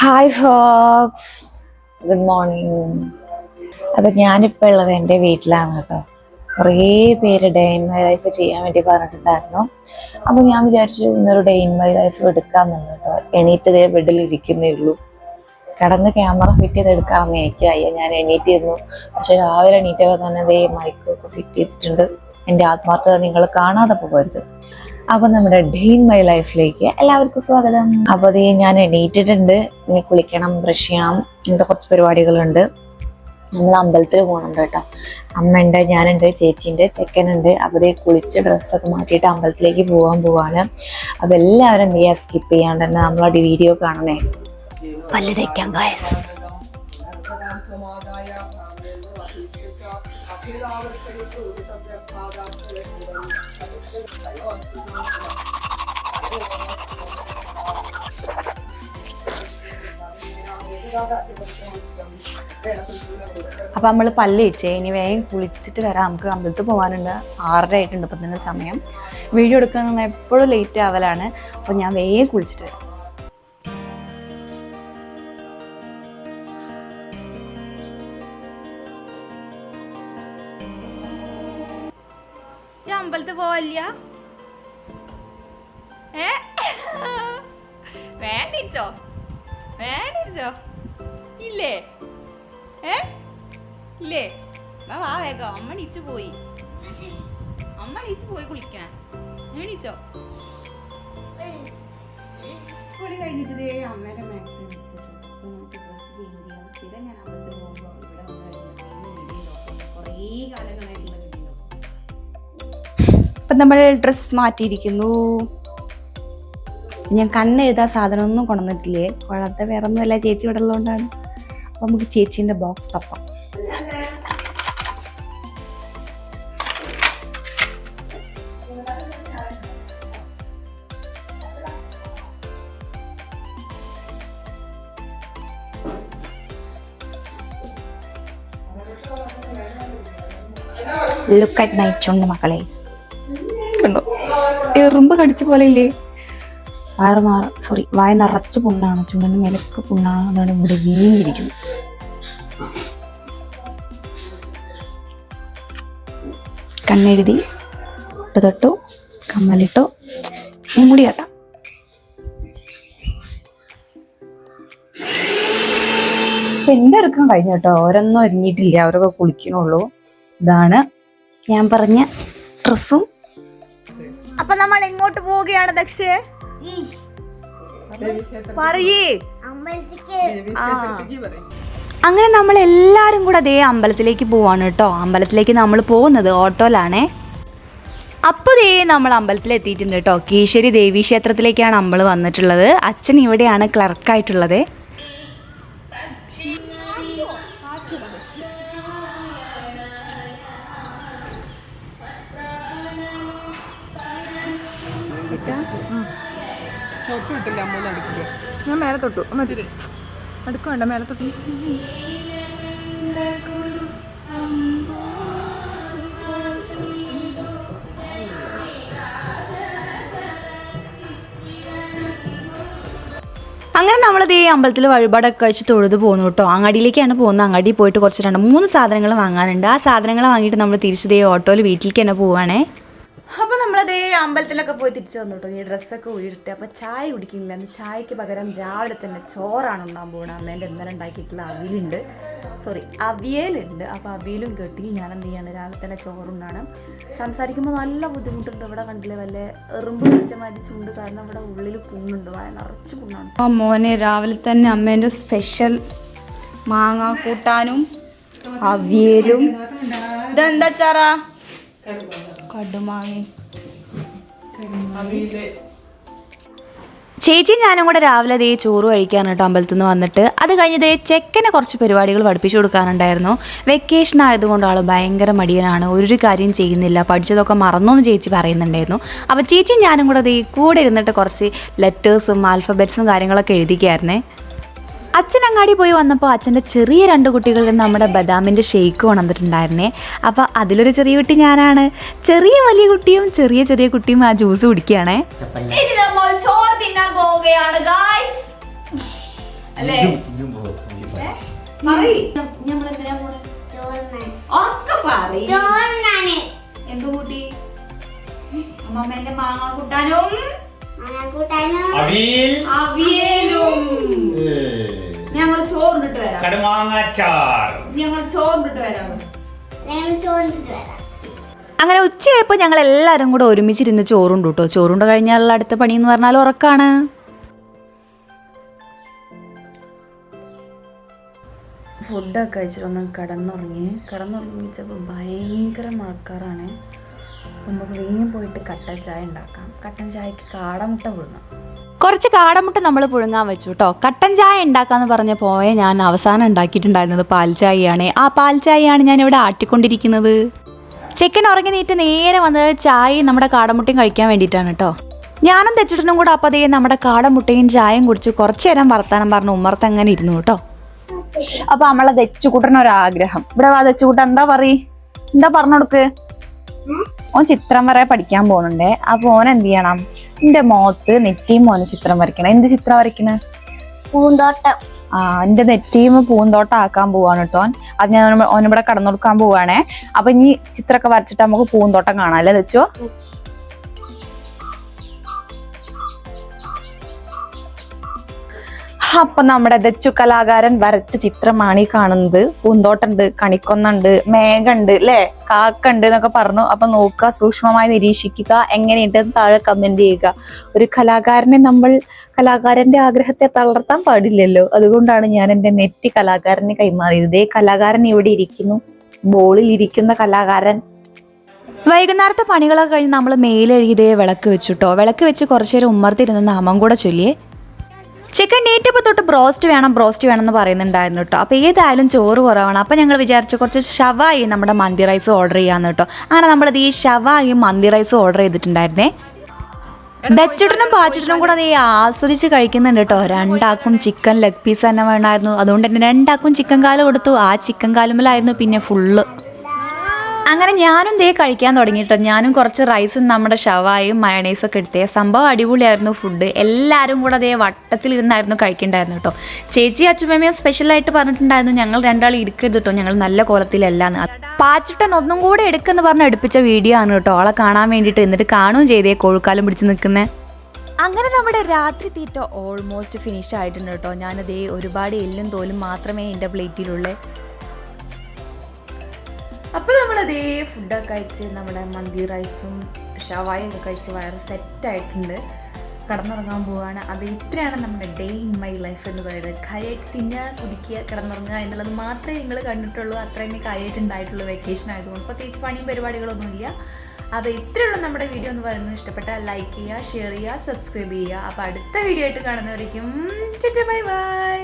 Hi Fox good morning അപ്പം ഞാനിപ്പോൾ ഉള്ളത് എന്റെ വീട്ടിലാണ് കേട്ടോ. കുറേ പേര് ഡേ ഇൻ മൈ ലൈഫ് ചെയ്യാൻ വേണ്ടി പറഞ്ഞിട്ടുണ്ടായിരുന്നു. അപ്പോൾ ഞാൻ വിചാരിച്ചു ഇന്നൊരു ഡേ ഇൻ മൈ ലൈഫ് എടുക്കാമെന്നു കേട്ടോ. എണീറ്റ് ഇതേ ബെഡിൽ ഇരിക്കുന്നേ ഉള്ളൂ. കിടന്ന് ക്യാമറ ഫിറ്റ് ചെയ്ത് എടുക്കാമെന്ന് എനിക്ക് അയ്യ ഞാൻ എണീറ്റിരുന്നു. പക്ഷെ രാവിലെ എണീറ്റപ്പോൾ തന്നെ ദേ മൈക്കൊക്കെ ഫിറ്റ് ചെയ്തിട്ടുണ്ട്. എന്റെ ആത്മാർത്ഥത നിങ്ങൾ കാണാതെ പോകരുത്. അപ്പൊ നമ്മുടെ ഡേ ഇൻ മൈ ലൈഫിലേക്ക് എല്ലാവർക്കും സ്വാഗതം. അപ്പൊ അതേ ഞാൻ എണീറ്റിട്ടുണ്ട്. ഇനി കുളിക്കണം ബ്രഷ് ചെയ്യണം. ഇങ്ങനത്തെ കുറച്ച് പരിപാടികളുണ്ട്. നമ്മൾ അമ്പലത്തിൽ പോകണുണ്ട് കേട്ടോ അമ്മയുണ്ട് ഞാനുണ്ട് ചേച്ചിയുണ്ട് ചെക്കനുണ്ട്. അപ്പോൾ അതേ കുളിച്ച് ഡ്രസ്സൊക്കെ മാറ്റിയിട്ട് അമ്പലത്തിലേക്ക് പോകാൻ പോവാണ്. അപ്പൊ എല്ലാവരും എന്ത് ചെയ്യുക സ്കിപ്പ് ചെയ്യാണ്ട് തന്നെ നമ്മളെ വീഡിയോ കാണണേ. പല്ല് തേക്കാം ഗായസ് അപ്പൊ നമ്മൾ പല്ല് വെച്ചേ ഇനി വേഗം കുളിച്ചിട്ട് വരാം. നമുക്ക് അമ്പലത്തിൽ പോകാനുണ്ട് ആറര ആയിട്ടുണ്ട്. ഇപ്പം തന്നെ സമയം. വീഡിയോ എടുക്കുന്ന എപ്പോഴും ലേറ്റ് ആവലാണ്. അപ്പൊ ഞാൻ വേഗം കുളിച്ചിട്ട് വരാം. ഇജ്ജ് അമ്പലത്തിൽ പോവല്ല ഏ? വേണ്ടിച്ചോ വേണ്ടിച്ചോ ഇല്ലേ? ഏ? ഇല്ലേ? വാ വാ വേഗം. അമ്മ നീച്ചു പോയി. അമ്മ നീച്ചു പോയി കുളിക്കാൻ. എണീച്ചോ? കുളി കഴിഞ്ഞിട്ട് ദേ അമ്മേടെ സ്ഥിരം ഞാൻ അമ്പലത്തിൽ പോകുമ്പോൾ ഇവിടെ കുറേ കാലങ്ങൾ നമ്മൾ ഡ്രസ്സ് മാറ്റിയിരിക്കുന്നു. ഞാൻ കണ്ണെഴുതാ സാധനമൊന്നും കൊണ്ടുവന്നിട്ടില്ലേ? കൊള്ളാത്ത വേറെ ഒന്നുമല്ല ചേച്ചി ഇവിടെ ഉള്ളതുകൊണ്ടാണ്. അപ്പം നമുക്ക് ചേച്ചീന്റെ ബോക്സ് തപ്പാം ലുക്ക് അറ്റ് മൈ ചുണ്ട് മക്കളെ. കണ്ടോ. എറുമ്പ് കടിച്ച പോലെ ഇല്ലേ വയറ് മാറ സോറി വായ നിറച്ച് പുണ്ണാണ് ചുണ്ടിന് മേലൊക്കെ പുണ്ണാണ് ഇവിടെ വീങ്ങിയിരിക്കുന്നത്. കണ്ണെഴുതി തൊട്ടു കമ്മലിട്ടു ഈ മുടി കേട്ടോ. ഇപ്പൊ എന്റെ ഇറക്കം കഴിഞ്ഞു കേട്ടോ. ഓരോന്നും ഒരുങ്ങിയിട്ടില്ല അവരൊക്കെ കുളിക്കണുള്ളൂ ഇതാണ് ഞാൻ പറഞ്ഞ ഡ്രസ്സും അപ്പൊ നമ്മൾ എങ്ങോട്ട് പോവുകയാണ് ദക്ഷേ. പറയേ. അങ്ങനെ നമ്മൾ എല്ലാരും കൂടെ അതേ അമ്പലത്തിലേക്ക് പോവാണ് കേട്ടോ. അമ്പലത്തിലേക്ക് നമ്മൾ പോകുന്നത് ഓട്ടോയിലാണേ. അപ്പോൾ ദേ നമ്മൾ അമ്പലത്തിൽ എത്തിയിട്ടുണ്ട് കേട്ടോ. കീശ്വരി ദേവി ക്ഷേത്രത്തിലേക്കാണ് നമ്മൾ വന്നിട്ടുള്ളത്. അച്ഛൻ ഇവിടെയാണ് ക്ലർക്കായിട്ടുള്ളത് ഞാൻ മേലെ തൊട്ടു. മതി അടുക്കണ്ട മേലെ തൊട്ടു. അങ്ങനെ നമ്മളത് ഈ അമ്പലത്തിൽ വഴിപാടൊക്കെ കഴിച്ച് തൊഴുത് പോകുന്നു കേട്ടോ. അങ്ങാടിയിലേക്കാണ് പോകുന്നത്. അങ്ങാടിയിൽ പോയിട്ട് കുറച്ച് രണ്ട് മൂന്ന് സാധനങ്ങൾ വാങ്ങാനുണ്ട്. ആ സാധനങ്ങൾ വാങ്ങിയിട്ട് നമ്മൾ തിരിച്ചത് ദേ ഓട്ടോയിൽ വീട്ടിലേക്ക് തന്നെ പോവാണേ. അപ്പോൾ നമ്മളതേ അമ്പലത്തിലൊക്കെ പോയി തിരിച്ചു വന്നു കേട്ടോ ഈ ഡ്രസ്സൊക്കെ ഊരിട്ട് അപ്പോൾ ചായ കുടിക്കുന്നില്ല അന്ന് ചായക്ക് പകരം രാവിലെ തന്നെ ചോറാണ് ഉണ്ടാകാൻ പോകുന്നത് അമ്മേന്റെ ഇന്നലെ ഉണ്ടാക്കിയിട്ടുള്ള അവിയലുണ്ട്. സോറി അവിയലുണ്ട്. അപ്പോൾ അവിയലും കെട്ടി. ഞാൻ എന്ത് ചെയ്യാണ്? രാവിലെ തന്നെ ചോറുണ്ടാണ് സംസാരിക്കുമ്പോൾ നല്ല ബുദ്ധിമുട്ടുണ്ട്. ഇവിടെ കണ്ടില്ലേ വല്ല എറുമ്പ് പിടിച്ച മാതിരി ചുണ്ട് കാരണം ഇവിടെ ഉള്ളിൽ പുണ്ണുണ്ട്. വായ നിറച്ച് പുണ്ണാണ്. ആ മോനെ രാവിലെ തന്നെ അമ്മേന്റെ സ്പെഷ്യൽ മാങ്ങ കൂട്ടാനും അവിയലും. ഇതെന്താ ചാറാ കടുമാങ്ങ. ചേച്ചി ഞാനും കൂടെ രാവിലെ ദേ ചോറ് കഴിക്കാൻ കേട്ടോ അമ്പലത്തിൽ നിന്ന് വന്നിട്ട് അത് കഴിഞ്ഞ് ദേ ചെക്കനെ കുറച്ച് പരിപാടികൾ പഠിപ്പിച്ചു കൊടുക്കാനുണ്ടായിരുന്നു. വെക്കേഷൻ ആയതുകൊണ്ട് ആൾ ഭയങ്കര മടിയനാണ്. ഒരു കാര്യം ചെയ്യുന്നില്ല. പഠിച്ചതൊക്കെ മറന്നു എന്ന് ചേച്ചി പറയുന്നുണ്ടായിരുന്നു. അപ്പോൾ ചേച്ചി ഞാനും കൂടെ ദേ കൂടെ ഇരുന്നിട്ട് കുറച്ച് ലെറ്റേഴ്സും ആൽഫബറ്റ്സും കാര്യങ്ങളൊക്കെ എഴുതിക്കായിരുന്നേ. അച്ഛൻ അങ്ങാടി പോയി വന്നപ്പോൾ അച്ഛന്റെ ചെറിയ രണ്ട് കുട്ടികൾ നിന്ന് നമ്മുടെ ബദാമിന്റെ ഷെയ്ക്ക് കൊണ്ടുവന്നിട്ടുണ്ടായിരുന്നേ. അപ്പോൾ അതിലൊരു ചെറിയ കുട്ടി ഞാനാണ്. ചെറിയ വലിയ കുട്ടിയും ചെറിയ ചെറിയ കുട്ടിയും ആ ജ്യൂസ് കുടിക്കുകയാണേ. അമ്മമ്മേന്റെ മാങ്ങ കൂട്ടാനും അവിയലും. ഞങ്ങൾ ചോറിട്ട് വരാം. കടുമാങ്ങാച്ചാർ ഞങ്ങൾ ചോറിട്ട് വരാം. അങ്ങനെ ഉച്ചയായപ്പോൾ ഞങ്ങൾ എല്ലാവരും കൂടെ ഒരുമിച്ചിരുന്ന് ചോറുണ്ട് കേട്ടോ ചോറുണ്ട് കഴിഞ്ഞാലുള്ള അടുത്ത പണി എന്ന് പറഞ്ഞാൽ ഉറക്കാണ്. ഫുഡൊക്കെ കഴിച്ചിട്ടൊന്ന് കിടന്നുറങ്ങി. കിടന്നുറങ്ങിച്ചപ്പോൾ ഭയങ്കര മഴക്കാറാണ്. നമുക്ക് വേഗം പോയിട്ട് കട്ടൻ ചായ ഉണ്ടാക്കാം. കട്ടൻ ചായക്ക് കാടമുട്ട പുഴുങ്ങാം കുറച്ച് കാടമുട്ട നമ്മൾ പുഴുങ്ങാൻ വെച്ചു കേട്ടോ കട്ടൻ ചായ ഉണ്ടാക്കാന്ന് പറഞ്ഞ പോയെ ഞാൻ അവസാനം ഉണ്ടാക്കിയിട്ടുണ്ടായിരുന്നത് പാൽ ചായയാണ്. ആ പാൽ ചായയാണ് ഞാൻ ഇവിടെ ആട്ടിക്കൊണ്ടിരിക്കുന്നത്. ചെക്കൻ ഉറങ്ങി നീറ്റ് നേരെ വന്നത് ചായയും നമ്മുടെ കാടമുട്ടയും കഴിക്കാൻ വേണ്ടിയിട്ടാണ് കേട്ടോ ഞാനും തെച്ചിട്ടനും കൂടെ അപ്പം അതേ നമ്മുടെ കാടമുട്ടയും ചായയും കുടിച്ച് കുറച്ച് നേരം വർത്താനം പറഞ്ഞ് ഉമ്മർത്ത് അങ്ങനെ ഇരുന്നു കേട്ടോ അപ്പൊ നമ്മളെ തെച്ചുകൂട്ടനൊരാഗ്രഹം ഒരാഗ്രഹം. ഇവിടെ വാ ദച്ചുകൂട്ടൻ എന്താ പറയ? എന്താ പറഞ്ഞു കൊടുക്ക്? ഓൻ ചിത്രം വരെ പഠിക്കാൻ പോകുന്നുണ്ടേ അപ്പൊ ഓൻ എന്ത് ചെയ്യണം? എന്റെ മോത്ത് നെറ്റിയും മോന് ചിത്രം വരയ്ക്കണം. എന്ത് ചിത്രം വരയ്ക്കണ? പൂന്തോട്ടം. ആ എന്റെ നെറ്റിയും പൂന്തോട്ടം ആക്കാൻ പോവാണ് കേട്ടോ. അത് ഞാൻ ഓന് ഓനിവിടെ കടന്നു കൊടുക്കാൻ പോവാണേ. അപ്പൊ ഇനി ചിത്രമൊക്കെ വരച്ചിട്ട് നമുക്ക് പൂന്തോട്ടം കാണാം അല്ലേ ദച്ചോ അപ്പൊ നമ്മുടെ ദച്ചു കലാകാരൻ വരച്ച ചിത്രമാണ് ഈ കാണുന്നത്. പൂന്തോട്ടുണ്ട് കണിക്കൊന്നുണ്ട് മേഘണ്ട് അല്ലേ കാക്കുണ്ട് എന്നൊക്കെ പറഞ്ഞു. അപ്പൊ നോക്കുക സൂക്ഷ്മമായി നിരീക്ഷിക്കുക എങ്ങനെയുണ്ട് താഴെ കമന്റ് ചെയ്യുക. ഒരു കലാകാരനെ നമ്മൾ കലാകാരന്റെ ആഗ്രഹത്തെ തളർത്താൻ പാടില്ലല്ലോ. അതുകൊണ്ടാണ് ഞാൻ എന്റെ നെറ്റി കലാകാരനെ കൈമാറിയത്. ഇതേ കലാകാരൻ ഇവിടെ ഇരിക്കുന്നു. ബോളിൽ ഇരിക്കുന്ന കലാകാരൻ. വൈകുന്നേരത്തെ പണികളൊക്കെ കഴിഞ്ഞ് നമ്മൾ മേലെഴുതിയേ വിളക്ക് വെച്ചിട്ടോ വിളക്ക് വെച്ച് കുറച്ചേരം ഉമ്മർത്തിരുന്ന് നാമം കൂടെ ചൊല്ലിയേ. ചിക്കൻ നീറ്റപ്പോൾ തൊട്ട് ബ്രോസ്റ്റ് വേണം ബ്രോസ്റ്റ് വേണം എന്ന് പറയുന്നുണ്ടായിരുന്നു കേട്ടോ. അപ്പോൾ ഏതായാലും ചോറ് കുറവാണ്. അപ്പോൾ ഞങ്ങൾ വിചാരിച്ചു കുറച്ച് ഷവായി നമ്മുടെ മന്തി റൈസ് ഓർഡർ ചെയ്യാമെന്ന് കേട്ടോ. അങ്ങനെ നമ്മളത് ഈ ഷവായി മന്തി റൈസ് ഓർഡർ ചെയ്തിട്ടുണ്ടായിരുന്നേ. ഡച്ചുട്ടനും പാച്ചുട്ടനും കൂടെ അത് ആസ്വദിച്ച് കഴിക്കുന്നുണ്ട് കേട്ടോ. രണ്ടാക്കും ചിക്കൻ ലെഗ് പീസ് തന്നെ വേണമായിരുന്നു. അതുകൊണ്ട് തന്നെ രണ്ടാക്കും ചിക്കൻ കാൽ കൊടുത്തു ആ ചിക്കൻ കാലുമലായിരുന്നു പിന്നെ ഫുള്ള് അങ്ങനെ ഞാനും ദേ കഴിക്കാൻ തുടങ്ങിയിട്ടോ. ഞാനും കുറച്ച് റൈസും നമ്മുടെ ഷവായും മയണൈസും ഒക്കെ എടുത്തേ. സംഭവം അടിപൊളിയായിരുന്നു ഫുഡ് എല്ലാവരും കൂടെ അതേ വട്ടത്തിലിരുന്നായിരുന്നു കഴിക്കണ്ടായിരുന്നു കേട്ടോ. ചേച്ചി അച്ഛമ്മയും സ്പെഷ്യലായിട്ട് പറഞ്ഞിട്ടുണ്ടായിരുന്നു ഞങ്ങൾ രണ്ടാൾ ഇരിക്കരുത് കേട്ടോ. ഞങ്ങൾ നല്ല കോലത്തിലല്ലാന്ന്. പാച്ചിട്ടൻ ഒന്നും കൂടെ എടുക്കെന്ന് പറഞ്ഞ് എടുപ്പിച്ച വീഡിയോ ആണ് കേട്ടോ. ആളെ കാണാൻ വേണ്ടിയിട്ട് എന്നിട്ട് കാണുകയും ചെയ്തേ കോഴിക്കാലം പിടിച്ച് നിൽക്കുന്നത് അങ്ങനെ നമ്മുടെ രാത്രി തീറ്റ ഓൾമോസ്റ്റ് ഫിനിഷ് ആയിട്ടുണ്ട് കേട്ടോ. ഞാനതേ ഒരുപാട് എല്ലും തോലും മാത്രമേ എന്റെ പ്ലേറ്റിലുള്ളൂ അപ്പോൾ നമ്മളതേ ഫുഡൊക്കെ കഴിച്ച് നമ്മുടെ മന്തി റൈസും ഷവായും ഒക്കെ കഴിച്ച് വയറ് സെറ്റായിട്ടുണ്ട് കിടന്നുറങ്ങാൻ പോവുകയാണ് അത് ഇത്രയാണ് നമ്മുടെ ഡേ ഇൻ മൈ ലൈഫ് എന്ന് പറയുന്നത്. കാര്യമായിട്ട് തിന്നുക കുടിക്കുക കിടന്നുറങ്ങുക എന്നുള്ളത് മാത്രമേ നിങ്ങൾ കണ്ടിട്ടുള്ളൂ. അത്രയും കാര്യമായിട്ട് ഉണ്ടായിട്ടുള്ളൂ വെക്കേഷൻ ആയതുകൊണ്ട്. പ്രത്യേകിച്ച് പണിയും പരിപാടികളൊന്നുമില്ല. അപ്പോൾ ഇത്രയുള്ള നമ്മുടെ വീഡിയോ എന്ന് പറയുന്നത്. ഇഷ്ടപ്പെട്ടാൽ ലൈക്ക് ചെയ്യുക ഷെയർ ചെയ്യുക സബ്സ്ക്രൈബ് ചെയ്യുക. അപ്പോൾ അടുത്ത വീഡിയോ ആയിട്ട് കാണുന്നവരേക്കും ബൈ ബൈ